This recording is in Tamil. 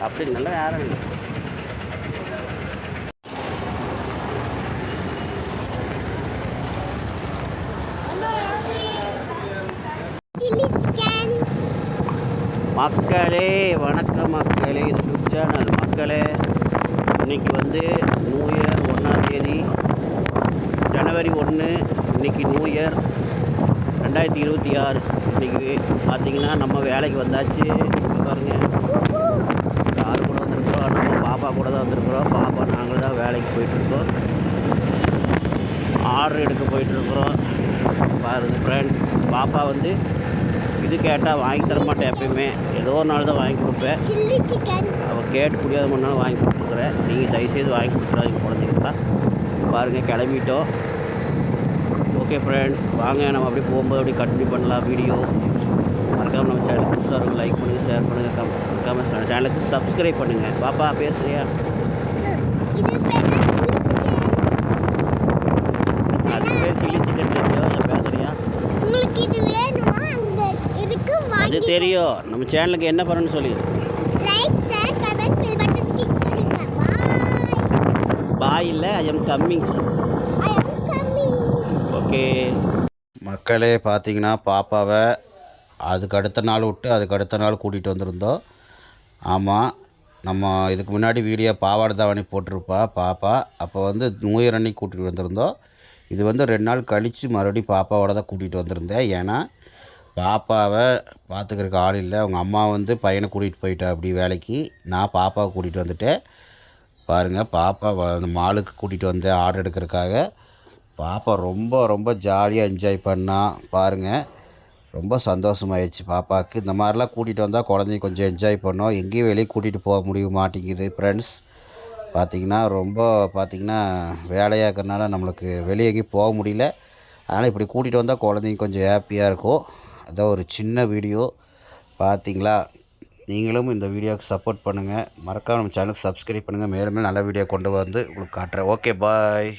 அப்படி நல்லா யாரும் இல்லை மக்களே வணக்கம் மக்களே. இது சேனல் மக்களே இன்னைக்கு வந்து நியூ இயர் தேதி ஜனவரி ஒன்று இன்னைக்கு நியூ இயர் ரெண்டாயிரத்தி இருபத்தி ஆறு. இன்னைக்கு பார்த்தீங்கன்னா நம்ம வேலைக்கு வந்தாச்சு. பாருங்கள் யார் கார் கூட வந்திருக்கிறோம். நம்ம பாப்பா கூட தான் வந்திருக்கிறோம். பாப்பா நாங்கள் தான் வேலைக்கு போயிட்டுருக்கோம். ஆர்டர் எடுக்க போயிட்டுருக்குறோம். பாருங்கள் ஃப்ரெண்ட்ஸ் பாப்பா வந்து இது கேட்டால் வாங்கி தர மாட்டேன் எப்பயுமே. ஏதோ ஒரு நாள் தான் வாங்கி கொடுப்பேன். அவள் கேட்டு முடியாத முன்னாலும் வாங்கி கொடுத்துருக்குறேன். நீங்கள் தயவுசெய்து வாங்கி கொடுத்துறாதீங்க குழந்தைங்களா பாருங்கள் கிளம்பிட்டோம். ஓகே ஃப்ரெண்ட்ஸ் வாங்க நம்ம அப்படியே போகும்போது அப்படியே கண்டினியூ பண்ணலாம் வீடியோ மறக்காம நம்ம சேனல் புதுசாக இருக்கும் லைக் பண்ணுங்கள் ஷேர் பண்ணுங்கள் கம் மறக்காம சேனலுக்கு சப்ஸ்கிரைப் பண்ணுங்கள் பாப்பா பேசுறியா? அது பேர் சில்லி சிக்கன் பேசுறியா உங்களுக்கு இது வேணுமா அந்த இதுக்கு அது தெரியும். நம்ம சேனலுக்கு என்ன பண்ணணும்னு சொல்லி. Like share comment bell button click பண்ணுங்க பாய் பாய் இல்லை I am coming I am coming okay மக்களே பார்த்தீங்கன்னா பாப்பாவை அதுக்கு அடுத்த நாள் விட்டு அதுக்கு அடுத்த நாள் கூட்டிகிட்டு வந்திருந்தோம். ஆமாம் நம்ம இதுக்கு முன்னாடி வீடியோ பாவாடை தாவணி போட்டிருப்பா பாப்பா. அப்போ வந்து நியூ இயர் அன்னைக்கு கூட்டிகிட்டு வந்திருந்தோம். இது வந்து ரெண்டு நாள் கழித்து மறுபடியும் பாப்பாவோட தான் கூட்டிகிட்டு வந்திருந்தேன். ஏன்னா பாப்பாவை பார்த்துக்கிறதுக்கு ஆள் இல்லை. அவங்க அம்மா வந்து பையனை கூட்டிகிட்டு போயிட்டா அப்படி வேலைக்கு. நான் பாப்பாவை கூட்டிகிட்டு வந்துட்டேன். பாருங்கள் பாப்பா அந்த மாலுக்கு கூட்டிகிட்டு வந்தேன் ஆர்டர் எடுக்கிறதுக்காக பாப்பா ரொம்ப ரொம்ப ஜாலியாக என்ஜாய் பண்ணா. பாருங்கள் ரொம்ப சந்தோஷமாயிடுச்சு பாப்பாவுக்கு. இந்த மாதிரிலாம் கூட்டிகிட்டு வந்தால் குழந்தைங்க கொஞ்சம் என்ஜாய் பண்ணோம். எங்கேயும் வெளியே கூட்டிகிட்டு போக முடிய மாட்டேங்குது ஃப்ரெண்ட்ஸ் பார்த்திங்கன்னா ரொம்ப பார்த்திங்கன்னா வேலையாக இருக்கிறனால நம்மளுக்கு வெளியே எங்கேயும் போக முடியல. அதனால் இப்படி கூட்டிகிட்டு வந்தால் குழந்தைங்க கொஞ்சம் ஹாப்பியாக இருக்கும் அதான் ஒரு சின்ன வீடியோ. பார்த்தீங்களா நீங்களும் இந்த வீடியோவுக்கு சப்போர்ட் பண்ணுங்கள் மறக்காமல் நம்ம சேனலுக்கு சப்ஸ்கிரைப் பண்ணுங்கள் மேலும் மேலும் நல்ல வீடியோ கொண்டு வந்து உங்களுக்கு காட்டுறேன். Okay bye